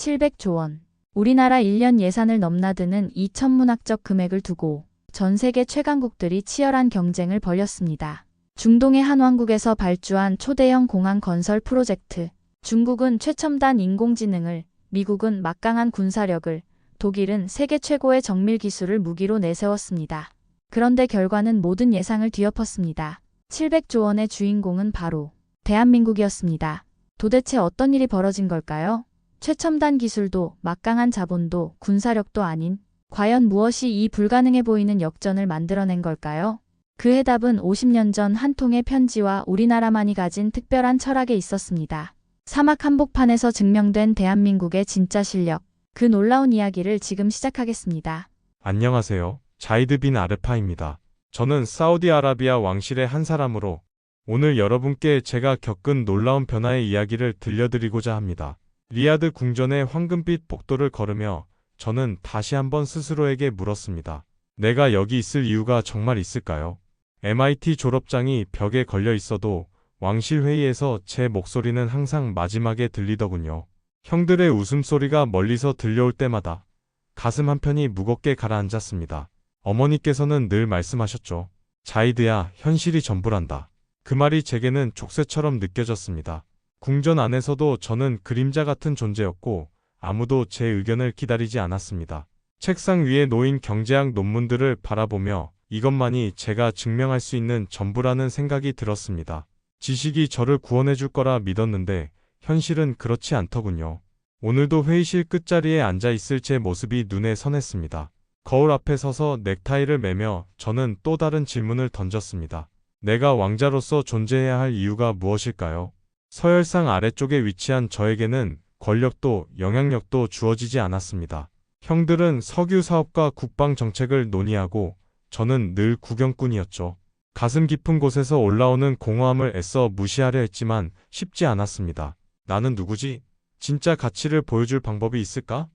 700조 원. 우리나라 1년 예산을 넘나드는 이 천문학적 금액을 두고 전 세계 최강국들이 치열한 경쟁을 벌였습니다. 중동의 한 왕국에서 발주한 초대형 공항 건설 프로젝트. 중국은 최첨단 인공지능을, 미국은 막강한 군사력을, 독일은 세계 최고의 정밀 기술을 무기로 내세웠습니다. 그런데 결과는 모든 예상을 뒤엎었습니다. 700조 원의 주인공은 바로 대한민국이었습니다. 도대체 어떤 일이 벌어진 걸까요? 최첨단 기술도 막강한 자본도 군사력도 아닌 과연 무엇이 이 불가능해 보이는 역전을 만들어낸 걸까요? 그 해답은 50년 전 한 통의 편지와 우리나라만이 가진 특별한 철학에 있었습니다. 사막 한복판에서 증명된 대한민국의 진짜 실력. 그 놀라운 이야기를 지금 시작하겠습니다. 안녕하세요. 자이드 빈 아르파입니다. 저는 사우디아라비아 왕실의 한 사람으로 오늘 여러분께 제가 겪은 놀라운 변화의 이야기를 들려드리고자 합니다. 리야드 궁전의 황금빛 복도를 걸으며 저는 다시 한번 스스로에게 물었습니다. 내가 여기 있을 이유가 정말 있을까요? MIT 졸업장이 벽에 걸려 있어도 왕실 회의에서 제 목소리는 항상 마지막에 들리더군요. 형들의 웃음소리가 멀리서 들려올 때마다 가슴 한편이 무겁게 가라앉았습니다. 어머니께서는 늘 말씀하셨죠. 자이드야, 현실이 전부란다. 그 말이 제게는 족쇄처럼 느껴졌습니다. 궁전 안에서도 저는 그림자 같은 존재였고 아무도 제 의견을 기다리지 않았습니다. 책상 위에 놓인 경제학 논문들을 바라보며 이것만이 제가 증명할 수 있는 전부라는 생각이 들었습니다. 지식이 저를 구원해 줄 거라 믿었는데 현실은 그렇지 않더군요. 오늘도 회의실 끝자리에 앉아 있을 제 모습이 눈에 선했습니다. 거울 앞에 서서 넥타이를 매며 저는 또 다른 질문을 던졌습니다. 내가 왕자로서 존재해야 할 이유가 무엇일까요? 서열상 아래쪽에 위치한 저에게는 권력도 영향력도 주어지지 않았습니다. 형들은 석유 사업과 국방 정책을 논의하고 저는 늘 구경꾼이었죠. 가슴 깊은 곳에서 올라오는 공허함을 애써 무시하려 했지만 쉽지 않았습니다. 나는 누구지? 진짜 가치를 보여줄 방법이 있을까?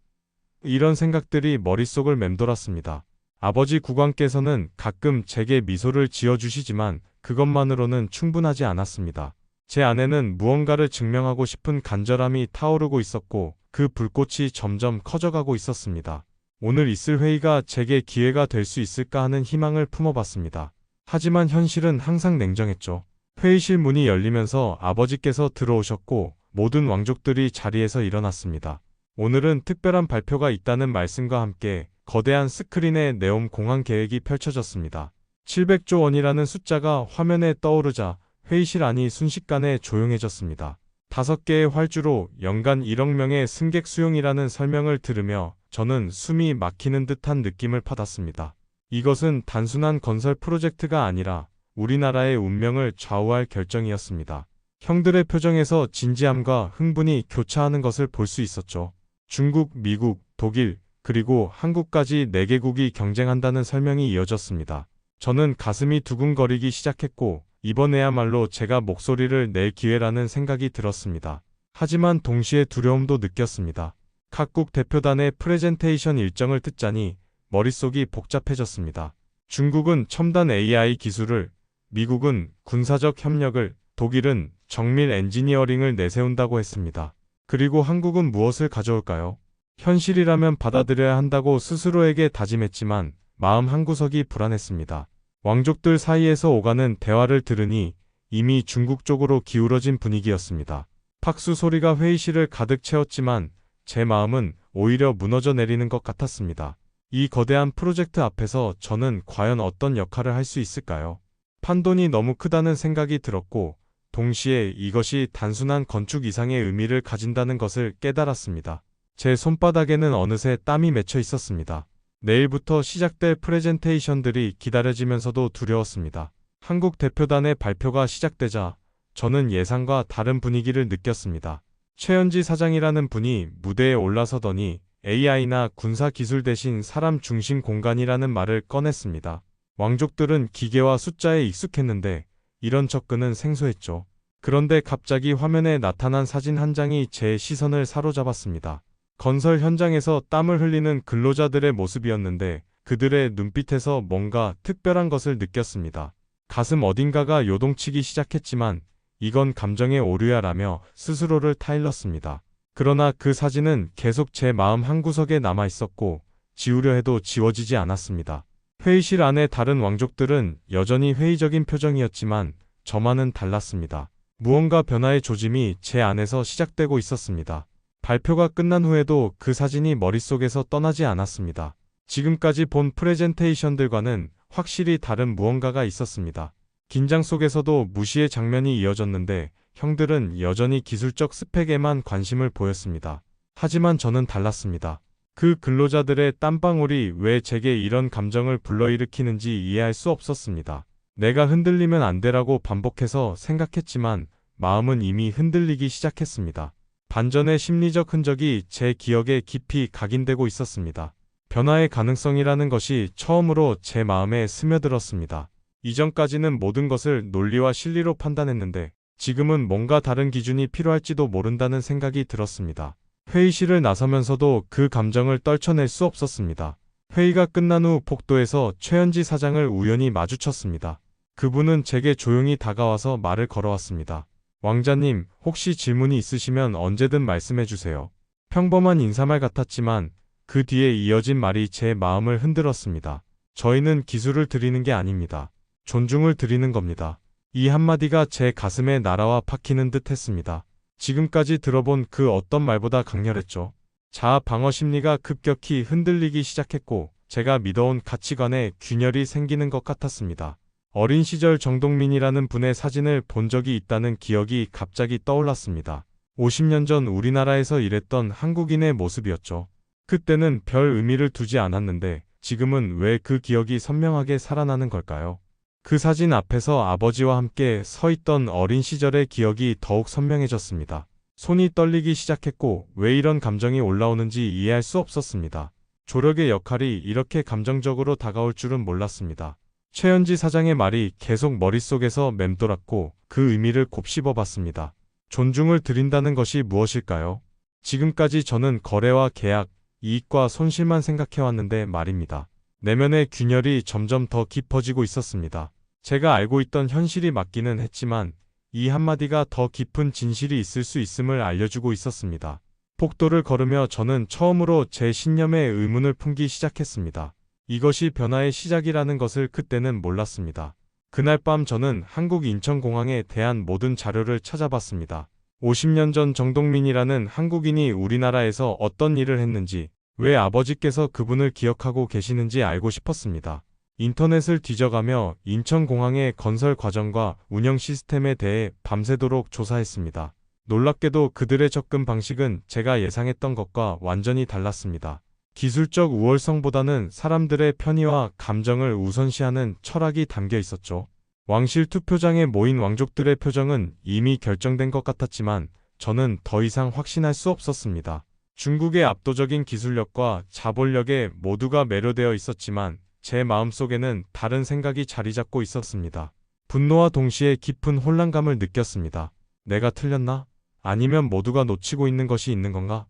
이런 생각들이 머릿속을 맴돌았습니다. 아버지 국왕께서는 가끔 제게 미소를 지어주시지만 그것만으로는 충분하지 않았습니다. 제 안에는 무언가를 증명하고 싶은 간절함이 타오르고 있었고 그 불꽃이 점점 커져가고 있었습니다. 오늘 있을 회의가 제게 기회가 될 수 있을까 하는 희망을 품어봤습니다. 하지만 현실은 항상 냉정했죠. 회의실 문이 열리면서 아버지께서 들어오셨고 모든 왕족들이 자리에서 일어났습니다. 오늘은 특별한 발표가 있다는 말씀과 함께 거대한 스크린에 네옴 공항 계획이 펼쳐졌습니다. 700조 원이라는 숫자가 화면에 떠오르자 회의실 안이 순식간에 조용해졌습니다. 다섯 개의 활주로 연간 1억 명의 승객 수용이라는 설명을 들으며 저는 숨이 막히는 듯한 느낌을 받았습니다. 이것은 단순한 건설 프로젝트가 아니라 우리나라의 운명을 좌우할 결정이었습니다. 형들의 표정에서 진지함과 흥분이 교차하는 것을 볼 수 있었죠. 중국, 미국, 독일, 그리고 한국까지 4개국이 경쟁한다는 설명이 이어졌습니다. 저는 가슴이 두근거리기 시작했고 이번에야말로 제가 목소리를 낼 기회라는 생각이 들었습니다. 하지만 동시에 두려움도 느꼈습니다. 각국 대표단의 프레젠테이션 일정을 듣자니 머릿속이 복잡해졌습니다. 중국은 첨단 AI 기술을, 미국은 군사적 협력을, 독일은 정밀 엔지니어링을 내세운다고 했습니다. 그리고 한국은 무엇을 가져올까요? 현실이라면 받아들여야 한다고 스스로에게 다짐했지만 마음 한구석이 불안했습니다. 왕족들 사이에서 오가는 대화를 들으니 이미 중국 쪽으로 기울어진 분위기였습니다. 박수 소리가 회의실을 가득 채웠지만 제 마음은 오히려 무너져 내리는 것 같았습니다. 이 거대한 프로젝트 앞에서 저는 과연 어떤 역할을 할 수 있을까요? 판돈이 너무 크다는 생각이 들었고 동시에 이것이 단순한 건축 이상의 의미를 가진다는 것을 깨달았습니다. 제 손바닥에는 어느새 땀이 맺혀 있었습니다. 내일부터 시작될 프레젠테이션들이 기다려지면서도 두려웠습니다. 한국 대표단의 발표가 시작되자 저는 예상과 다른 분위기를 느꼈습니다. 최현지 사장이라는 분이 무대에 올라서더니 AI나 군사 기술 대신 사람 중심 공간이라는 말을 꺼냈습니다. 왕족들은 기계와 숫자에 익숙했는데 이런 접근은 생소했죠. 그런데 갑자기 화면에 나타난 사진 한 장이 제 시선을 사로잡았습니다. 건설 현장에서 땀을 흘리는 근로자들의 모습이었는데 그들의 눈빛에서 뭔가 특별한 것을 느꼈습니다. 가슴 어딘가가 요동치기 시작했지만 이건 감정의 오류야라며 스스로를 타일렀습니다. 그러나 그 사진은 계속 제 마음 한구석에 남아 있었고 지우려 해도 지워지지 않았습니다. 회의실 안의 다른 왕족들은 여전히 회의적인 표정이었지만 저만은 달랐습니다. 무언가 변화의 조짐이 제 안에서 시작되고 있었습니다. 발표가 끝난 후에도 그 사진이 머릿속에서 떠나지 않았습니다. 지금까지 본 프레젠테이션들과는 확실히 다른 무언가가 있었습니다. 긴장 속에서도 무시의 장면이 이어졌는데 형들은 여전히 기술적 스펙에만 관심을 보였습니다. 하지만 저는 달랐습니다. 그 근로자들의 땀방울이 왜 제게 이런 감정을 불러일으키는지 이해할 수 없었습니다. 내가 흔들리면 안 되라고 반복해서 생각했지만 마음은 이미 흔들리기 시작했습니다. 반전의 심리적 흔적이 제 기억에 깊이 각인되고 있었습니다. 변화의 가능성이라는 것이 처음으로 제 마음에 스며들었습니다. 이전까지는 모든 것을 논리와 실리로 판단했는데 지금은 뭔가 다른 기준이 필요할지도 모른다는 생각이 들었습니다. 회의실을 나서면서도 그 감정을 떨쳐낼 수 없었습니다. 회의가 끝난 후 복도에서 최현지 사장을 우연히 마주쳤습니다. 그분은 제게 조용히 다가와서 말을 걸어왔습니다. 왕자님, 혹시 질문이 있으시면 언제든 말씀해 주세요. 평범한 인사말 같았지만 그 뒤에 이어진 말이 제 마음을 흔들었습니다. 저희는 기술을 드리는 게 아닙니다. 존중을 드리는 겁니다. 이 한마디가 제 가슴에 날아와 박히는 듯 했습니다. 지금까지 들어본 그 어떤 말보다 강렬했죠. 자아 방어 심리가 급격히 흔들리기 시작했고 제가 믿어온 가치관에 균열이 생기는 것 같았습니다. 어린 시절 정동민이라는 분의 사진을 본 적이 있다는 기억이 갑자기 떠올랐습니다. 50년 전 우리나라에서 일했던 한국인의 모습이었죠. 그때는 별 의미를 두지 않았는데 지금은 왜 그 기억이 선명하게 살아나는 걸까요? 그 사진 앞에서 아버지와 함께 서 있던 어린 시절의 기억이 더욱 선명해졌습니다. 손이 떨리기 시작했고 왜 이런 감정이 올라오는지 이해할 수 없었습니다. 조력의 역할이 이렇게 감정적으로 다가올 줄은 몰랐습니다. 최현지 사장의 말이 계속 머릿속에서 맴돌았고 그 의미를 곱씹어 봤습니다. 존중을 드린다는 것이 무엇일까요? 지금까지 저는 거래와 계약, 이익과 손실만 생각해왔는데 말입니다. 내면의 균열이 점점 더 깊어지고 있었습니다. 제가 알고 있던 현실이 맞기는 했지만 이 한마디가 더 깊은 진실이 있을 수 있음을 알려주고 있었습니다. 폭도를 걸으며 저는 처음으로 제 신념에 의문을 품기 시작했습니다. 이것이 변화의 시작이라는 것을 그때는 몰랐습니다. 그날 밤 저는 한국 인천공항에 대한 모든 자료를 찾아봤습니다. 50년 전 정동민이라는 한국인이 우리나라에서 어떤 일을 했는지, 왜 아버지께서 그분을 기억하고 계시는지 알고 싶었습니다. 인터넷을 뒤져가며 인천공항의 건설 과정과 운영 시스템에 대해 밤새도록 조사했습니다. 놀랍게도 그들의 접근 방식은 제가 예상했던 것과 완전히 달랐습니다. 기술적 우월성보다는 사람들의 편의와 감정을 우선시하는 철학이 담겨 있었죠. 왕실 투표장에 모인 왕족들의 표정은 이미 결정된 것 같았지만 저는 더 이상 확신할 수 없었습니다. 중국의 압도적인 기술력과 자본력에 모두가 매료되어 있었지만 제 마음속에는 다른 생각이 자리 잡고 있었습니다. 분노와 동시에 깊은 혼란감을 느꼈습니다. 내가 틀렸나? 아니면 모두가 놓치고 있는 것이 있는 건가?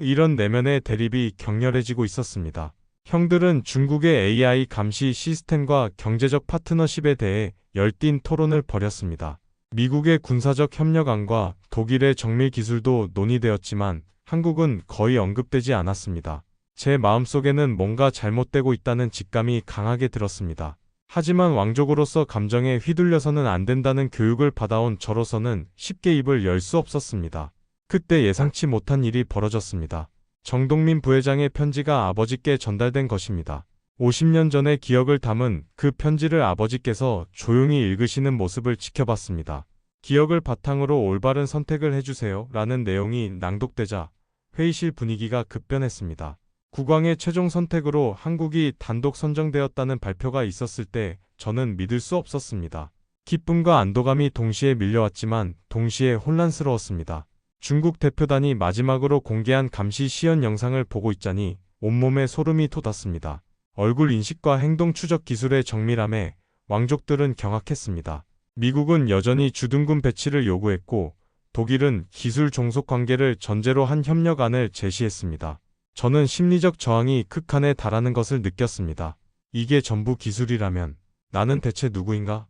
이런 내면의 대립이 격렬해지고 있었습니다. 형들은 중국의 AI 감시 시스템과 경제적 파트너십에 대해 열띤 토론을 벌였습니다. 미국의 군사적 협력안과 독일의 정밀 기술도 논의되었지만 한국은 거의 언급되지 않았습니다. 제 마음속에는 뭔가 잘못되고 있다는 직감이 강하게 들었습니다. 하지만 왕족으로서 감정에 휘둘려서는 안 된다는 교육을 받아온 저로서는 쉽게 입을 열 수 없었습니다. 그때 예상치 못한 일이 벌어졌습니다. 정동민 부회장의 편지가 아버지께 전달된 것입니다. 50년 전의 기억을 담은 그 편지를 아버지께서 조용히 읽으시는 모습을 지켜봤습니다. 기억을 바탕으로 올바른 선택을 해주세요. 라는 내용이 낭독되자 회의실 분위기가 급변했습니다. 국왕의 최종 선택으로 한국이 단독 선정되었다는 발표가 있었을 때 저는 믿을 수 없었습니다. 기쁨과 안도감이 동시에 밀려왔지만 동시에 혼란스러웠습니다. 중국 대표단이 마지막으로 공개한 감시 시연 영상을 보고 있자니 온몸에 소름이 돋았습니다. 얼굴 인식과 행동 추적 기술의 정밀함에 왕족들은 경악했습니다. 미국은 여전히 주둔군 배치를 요구했고 독일은 기술 종속 관계를 전제로 한 협력안을 제시했습니다. 저는 심리적 저항이 극한에 달하는 것을 느꼈습니다. 이게 전부 기술이라면 나는 대체 누구인가?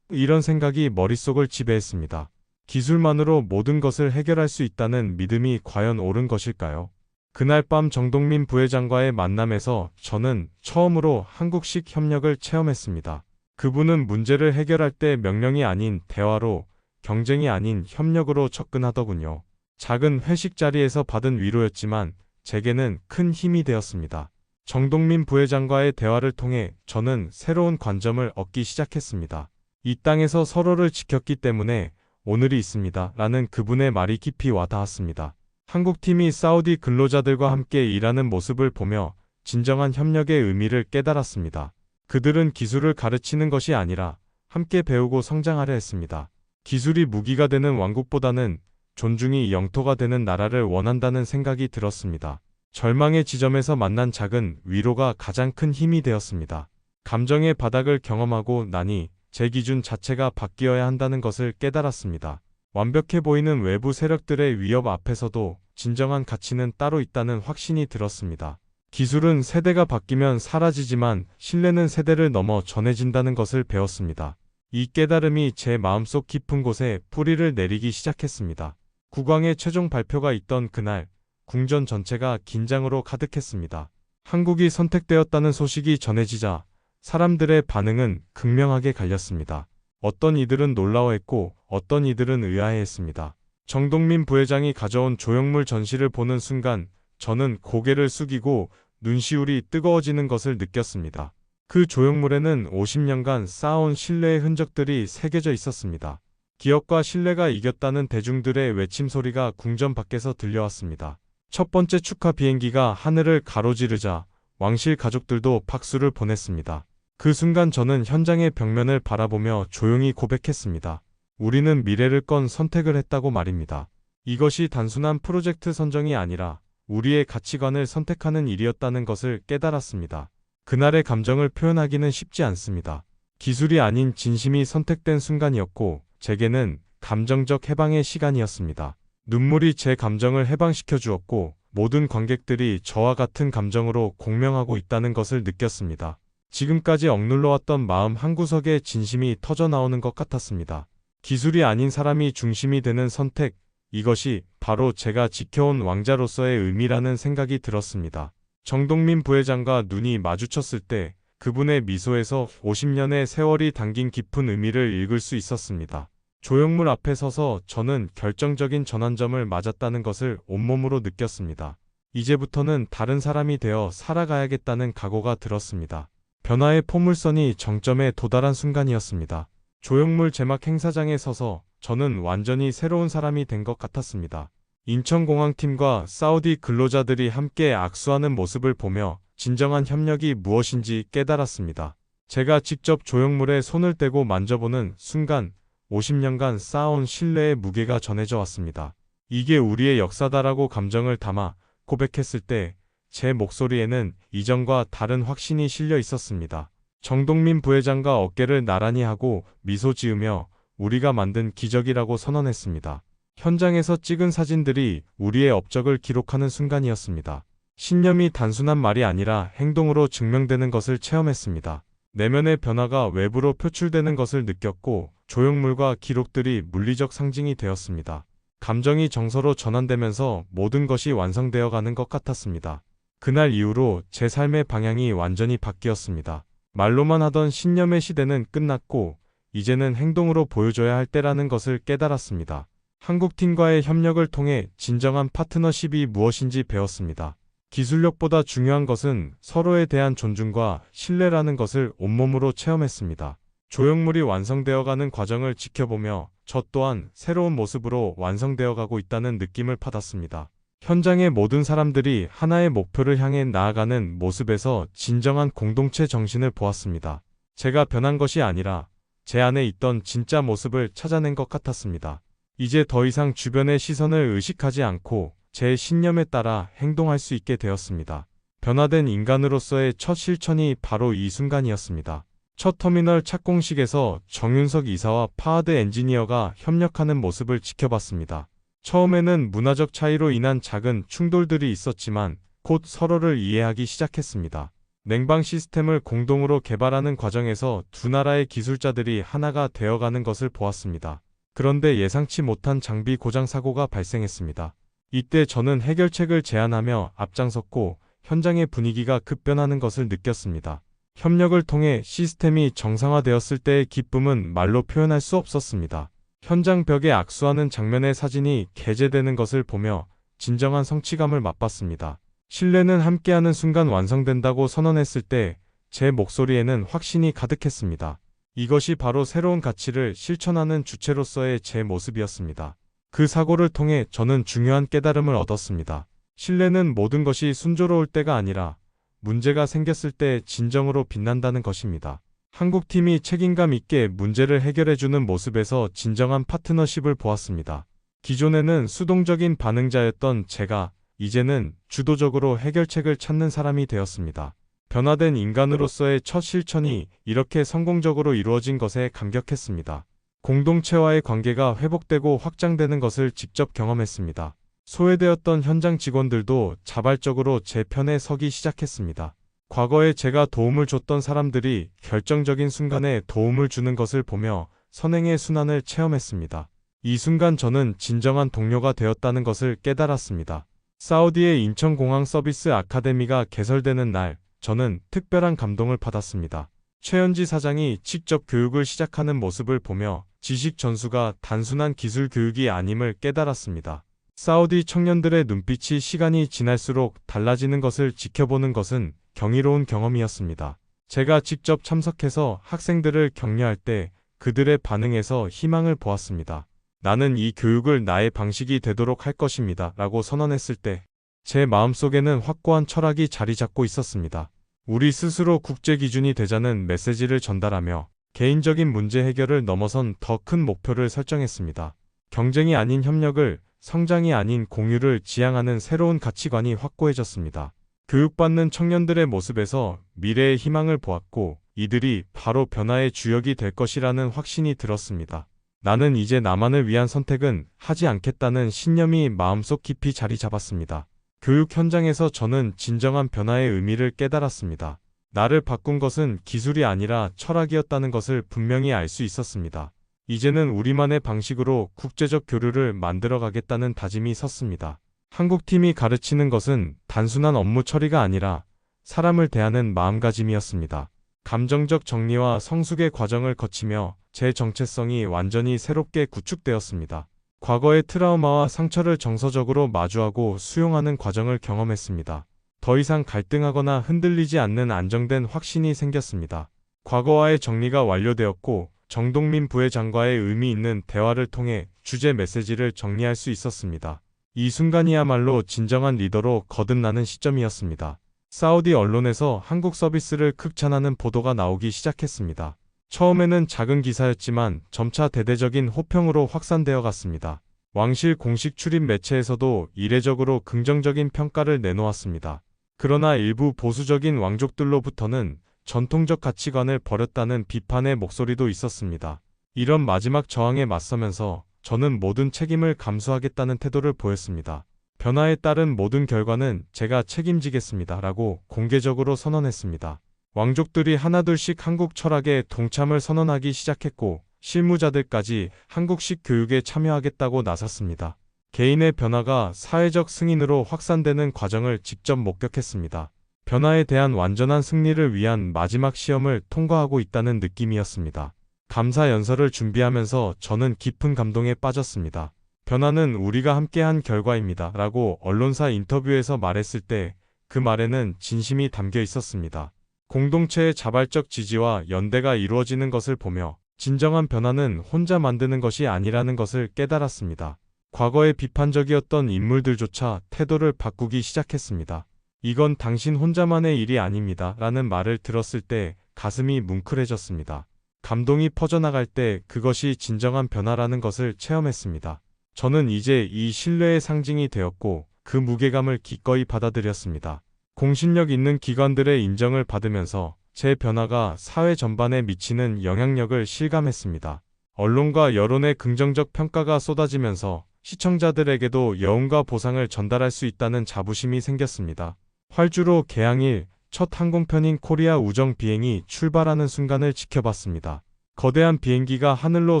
이런 생각이 머릿속을 지배했습니다. 기술만으로 모든 것을 해결할 수 있다는 믿음이 과연 옳은 것일까요? 그날 밤 정동민 부회장과의 만남에서 저는 처음으로 한국식 협력을 체험했습니다. 그분은 문제를 해결할 때 명령이 아닌 대화로, 경쟁이 아닌 협력으로 접근하더군요. 작은 회식 자리에서 받은 위로였지만 제게는 큰 힘이 되었습니다. 정동민 부회장과의 대화를 통해 저는 새로운 관점을 얻기 시작했습니다. 이 땅에서 서로를 지켰기 때문에 오늘이 있습니다. 라는 그분의 말이 깊이 와닿았습니다. 한국팀이 사우디 근로자들과 함께 일하는 모습을 보며 진정한 협력의 의미를 깨달았습니다. 그들은 기술을 가르치는 것이 아니라 함께 배우고 성장하려 했습니다. 기술이 무기가 되는 왕국보다는 존중이 영토가 되는 나라를 원한다는 생각이 들었습니다. 절망의 지점에서 만난 작은 위로가 가장 큰 힘이 되었습니다. 감정의 바닥을 경험하고 나니 제 기준 자체가 바뀌어야 한다는 것을 깨달았습니다. 완벽해 보이는 외부 세력들의 위협 앞에서도 진정한 가치는 따로 있다는 확신이 들었습니다. 기술은 세대가 바뀌면 사라지지만 신뢰는 세대를 넘어 전해진다는 것을 배웠습니다. 이 깨달음이 제 마음속 깊은 곳에 뿌리를 내리기 시작했습니다. 국왕의 최종 발표가 있던 그날, 궁전 전체가 긴장으로 가득했습니다. 한국이 선택되었다는 소식이 전해지자 사람들의 반응은 극명하게 갈렸습니다. 어떤 이들은 놀라워했고 어떤 이들은 의아해했습니다. 정동민 부회장이 가져온 조형물 전시를 보는 순간 저는 고개를 숙이고 눈시울이 뜨거워지는 것을 느꼈습니다. 그 조형물에는 50년간 쌓아온 신뢰의 흔적들이 새겨져 있었습니다. 기업과 신뢰가 이겼다는 대중들의 외침 소리가 궁전 밖에서 들려왔습니다. 첫 번째 축하 비행기가 하늘을 가로지르자 왕실 가족들도 박수를 보냈습니다. 그 순간 저는 현장의 벽면을 바라보며 조용히 고백했습니다. 우리는 미래를 건 선택을 했다고 말입니다. 이것이 단순한 프로젝트 선정이 아니라 우리의 가치관을 선택하는 일이었다는 것을 깨달았습니다. 그날의 감정을 표현하기는 쉽지 않습니다. 기술이 아닌 진심이 선택된 순간이었고, 제게는 감정적 해방의 시간이었습니다. 눈물이 제 감정을 해방시켜 주었고, 모든 관객들이 저와 같은 감정으로 공명하고 있다는 것을 느꼈습니다. 지금까지 억눌러왔던 마음 한구석에 진심이 터져 나오는 것 같았습니다. 기술이 아닌 사람이 중심이 되는 선택, 이것이 바로 제가 지켜온 왕자로서의 의미라는 생각이 들었습니다. 정동민 부회장과 눈이 마주쳤을 때 그분의 미소에서 50년의 세월이 담긴 깊은 의미를 읽을 수 있었습니다. 조형물 앞에 서서 저는 결정적인 전환점을 맞았다는 것을 온몸으로 느꼈습니다. 이제부터는 다른 사람이 되어 살아가야겠다는 각오가 들었습니다. 변화의 포물선이 정점에 도달한 순간이었습니다. 조형물 제막 행사장에 서서 저는 완전히 새로운 사람이 된 것 같았습니다. 인천공항팀과 사우디 근로자들이 함께 악수하는 모습을 보며 진정한 협력이 무엇인지 깨달았습니다. 제가 직접 조형물에 손을 떼고 만져보는 순간 50년간 쌓아온 신뢰의 무게가 전해져 왔습니다. 이게 우리의 역사다라고 감정을 담아 고백했을 때 제 목소리에는 이전과 다른 확신이 실려 있었습니다. 정동민 부회장과 어깨를 나란히 하고 미소 지으며 우리가 만든 기적이라고 선언했습니다. 현장에서 찍은 사진들이 우리의 업적을 기록하는 순간이었습니다. 신념이 단순한 말이 아니라 행동으로 증명되는 것을 체험했습니다. 내면의 변화가 외부로 표출되는 것을 느꼈고 조형물과 기록들이 물리적 상징이 되었습니다. 감정이 정서로 전환되면서 모든 것이 완성되어 가는 것 같았습니다. 그날 이후로 제 삶의 방향이 완전히 바뀌었습니다. 말로만 하던 신념의 시대는 끝났고 이제는 행동으로 보여줘야 할 때라는 것을 깨달았습니다. 한국팀과의 협력을 통해 진정한 파트너십이 무엇인지 배웠습니다. 기술력보다 중요한 것은 서로에 대한 존중과 신뢰라는 것을 온몸으로 체험했습니다. 조형물이 완성되어가는 과정을 지켜보며 저 또한 새로운 모습으로 완성되어가고 있다는 느낌을 받았습니다. 현장의 모든 사람들이 하나의 목표를 향해 나아가는 모습에서 진정한 공동체 정신을 보았습니다. 제가 변한 것이 아니라 제 안에 있던 진짜 모습을 찾아낸 것 같았습니다. 이제 더 이상 주변의 시선을 의식하지 않고 제 신념에 따라 행동할 수 있게 되었습니다. 변화된 인간으로서의 첫 실천이 바로 이 순간이었습니다. 첫 터미널 착공식에서 정윤석 이사와 파하드 엔지니어가 협력하는 모습을 지켜봤습니다. 처음에는 문화적 차이로 인한 작은 충돌들이 있었지만 곧 서로를 이해하기 시작했습니다. 냉방 시스템을 공동으로 개발하는 과정에서 두 나라의 기술자들이 하나가 되어가는 것을 보았습니다. 그런데 예상치 못한 장비 고장 사고가 발생했습니다. 이때 저는 해결책을 제안하며 앞장섰고 현장의 분위기가 급변하는 것을 느꼈습니다. 협력을 통해 시스템이 정상화되었을 때의 기쁨은 말로 표현할 수 없었습니다. 현장 벽에 악수하는 장면의 사진이 게재되는 것을 보며 진정한 성취감을 맛봤습니다. 신뢰는 함께하는 순간 완성된다고 선언했을 때 제 목소리에는 확신이 가득했습니다. 이것이 바로 새로운 가치를 실천하는 주체로서의 제 모습이었습니다. 그 사고를 통해 저는 중요한 깨달음을 얻었습니다. 신뢰는 모든 것이 순조로울 때가 아니라 문제가 생겼을 때 진정으로 빛난다는 것입니다. 한국팀이 책임감 있게 문제를 해결해주는 모습에서 진정한 파트너십을 보았습니다. 기존에는 수동적인 반응자였던 제가 이제는 주도적으로 해결책을 찾는 사람이 되었습니다. 변화된 인간으로서의 첫 실천이 이렇게 성공적으로 이루어진 것에 감격했습니다. 공동체와의 관계가 회복되고 확장되는 것을 직접 경험했습니다. 소외되었던 현장 직원들도 자발적으로 제 편에 서기 시작했습니다. 과거에 제가 도움을 줬던 사람들이 결정적인 순간에 도움을 주는 것을 보며 선행의 순환을 체험했습니다. 이 순간 저는 진정한 동료가 되었다는 것을 깨달았습니다. 사우디의 인천공항 서비스 아카데미가 개설되는 날, 저는 특별한 감동을 받았습니다. 최현지 사장이 직접 교육을 시작하는 모습을 보며 지식 전수가 단순한 기술 교육이 아님을 깨달았습니다. 사우디 청년들의 눈빛이 시간이 지날수록 달라지는 것을 지켜보는 것은 경이로운 경험이었습니다. 제가 직접 참석해서 학생들을 격려할 때 그들의 반응에서 희망을 보았습니다. 나는 이 교육을 나의 방식이 되도록 할 것입니다. 라고 선언했을 때 제 마음속에는 확고한 철학이 자리 잡고 있었습니다. 우리 스스로 국제 기준이 되자는 메시지를 전달하며 개인적인 문제 해결을 넘어선 더 큰 목표를 설정했습니다. 경쟁이 아닌 협력을, 성장이 아닌 공유를 지향하는 새로운 가치관이 확고해졌습니다. 교육받는 청년들의 모습에서 미래의 희망을 보았고 이들이 바로 변화의 주역이 될 것이라는 확신이 들었습니다. 나는 이제 나만을 위한 선택은 하지 않겠다는 신념이 마음속 깊이 자리 잡았습니다. 교육 현장에서 저는 진정한 변화의 의미를 깨달았습니다. 나를 바꾼 것은 기술이 아니라 철학이었다는 것을 분명히 알 수 있었습니다. 이제는 우리만의 방식으로 국제적 교류를 만들어 가겠다는 다짐이 섰습니다. 한국팀이 가르치는 것은 단순한 업무 처리가 아니라 사람을 대하는 마음가짐이었습니다. 감정적 정리와 성숙의 과정을 거치며 제 정체성이 완전히 새롭게 구축되었습니다. 과거의 트라우마와 상처를 정서적으로 마주하고 수용하는 과정을 경험했습니다. 더 이상 갈등하거나 흔들리지 않는 안정된 확신이 생겼습니다. 과거와의 정리가 완료되었고 정동민 부회장과의 의미 있는 대화를 통해 주제 메시지를 정리할 수 있었습니다. 이 순간이야말로 진정한 리더로 거듭나는 시점이었습니다. 사우디 언론에서 한국 서비스를 극찬하는 보도가 나오기 시작했습니다. 처음에는 작은 기사였지만 점차 대대적인 호평으로 확산되어 갔습니다. 왕실 공식 출입 매체에서도 이례적으로 긍정적인 평가를 내놓았습니다. 그러나 일부 보수적인 왕족들로부터는 전통적 가치관을 버렸다는 비판의 목소리도 있었습니다. 이런 마지막 저항에 맞서면서 저는 모든 책임을 감수하겠다는 태도를 보였습니다. 변화에 따른 모든 결과는 제가 책임지겠습니다. 라고 공개적으로 선언했습니다. 왕족들이 하나둘씩 한국 철학에 동참을 선언하기 시작했고 실무자들까지 한국식 교육에 참여하겠다고 나섰습니다. 개인의 변화가 사회적 승인으로 확산되는 과정을 직접 목격했습니다. 변화에 대한 완전한 승리를 위한 마지막 시험을 통과하고 있다는 느낌이었습니다. 감사 연설을 준비하면서 저는 깊은 감동에 빠졌습니다. 변화는 우리가 함께한 결과입니다. 라고 언론사 인터뷰에서 말했을 때 그 말에는 진심이 담겨 있었습니다. 공동체의 자발적 지지와 연대가 이루어지는 것을 보며 진정한 변화는 혼자 만드는 것이 아니라는 것을 깨달았습니다. 과거에 비판적이었던 인물들조차 태도를 바꾸기 시작했습니다. 이건 당신 혼자만의 일이 아닙니다. 라는 말을 들었을 때 가슴이 뭉클해졌습니다. 감동이 퍼져나갈 때 그것이 진정한 변화라는 것을 체험했습니다. 저는 이제 이 신뢰의 상징이 되었고 그 무게감을 기꺼이 받아들였습니다. 공신력 있는 기관들의 인정을 받으면서 제 변화가 사회 전반에 미치는 영향력을 실감했습니다. 언론과 여론의 긍정적 평가가 쏟아지면서 시청자들에게도 여운과 보상을 전달할 수 있다는 자부심이 생겼습니다. 활주로 개항일 첫 항공편인 코리아 우정 비행이 출발하는 순간을 지켜봤습니다. 거대한 비행기가 하늘로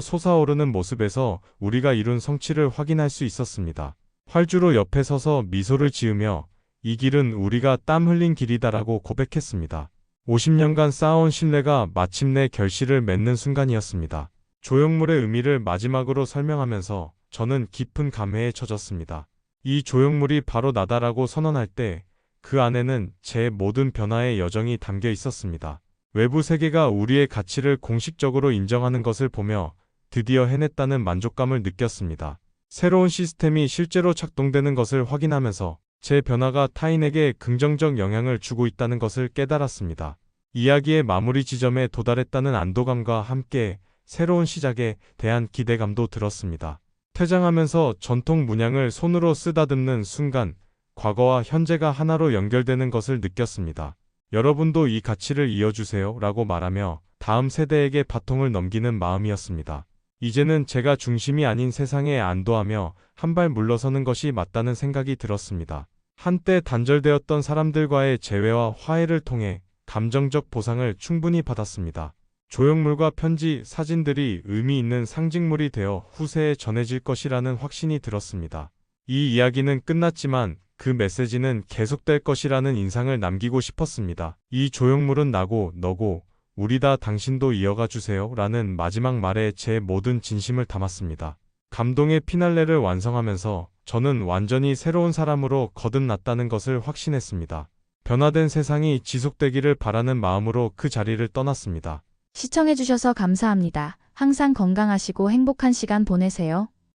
솟아오르는 모습에서 우리가 이룬 성취를 확인할 수 있었습니다. 활주로 옆에 서서 미소를 지으며 이 길은 우리가 땀 흘린 길이다라고 고백했습니다. 50년간 쌓아온 신뢰가 마침내 결실을 맺는 순간이었습니다. 조형물의 의미를 마지막으로 설명하면서 저는 깊은 감회에 젖었습니다. 이 조형물이 바로 나다라고 선언할 때 그 안에는 제 모든 변화의 여정이 담겨 있었습니다. 외부 세계가 우리의 가치를 공식적으로 인정하는 것을 보며 드디어 해냈다는 만족감을 느꼈습니다. 새로운 시스템이 실제로 작동되는 것을 확인하면서 제 변화가 타인에게 긍정적 영향을 주고 있다는 것을 깨달았습니다. 이야기의 마무리 지점에 도달했다는 안도감과 함께 새로운 시작에 대한 기대감도 들었습니다. 퇴장하면서 전통 문양을 손으로 쓰다듬는 순간 과거와 현재가 하나로 연결되는 것을 느꼈습니다. 여러분도 이 가치를 이어주세요 라고 말하며 다음 세대에게 바통을 넘기는 마음이었습니다. 이제는 제가 중심이 아닌 세상에 안도하며 한 발 물러서는 것이 맞다는 생각이 들었습니다. 한때 단절되었던 사람들과의 재회와 화해를 통해 감정적 보상을 충분히 받았습니다. 조형물과 편지, 사진들이 의미 있는 상징물이 되어 후세에 전해질 것이라는 확신이 들었습니다. 이 이야기는 끝났지만 그 메시지는 계속될 것이라는 인상을 남기고 싶었습니다. 이 조형물은 나고 너고 우리 다 당신도 이어가 주세요 라는 마지막 말에 제 모든 진심을 담았습니다. 감동의 피날레를 완성하면서 저는 완전히 새로운 사람으로 거듭났다는 것을 확신했습니다. 변화된 세상이 지속되기를 바라는 마음으로 그 자리를 떠났습니다. 시청해주셔서 감사합니다. 항상 건강하시고 행복한 시간 보내세요.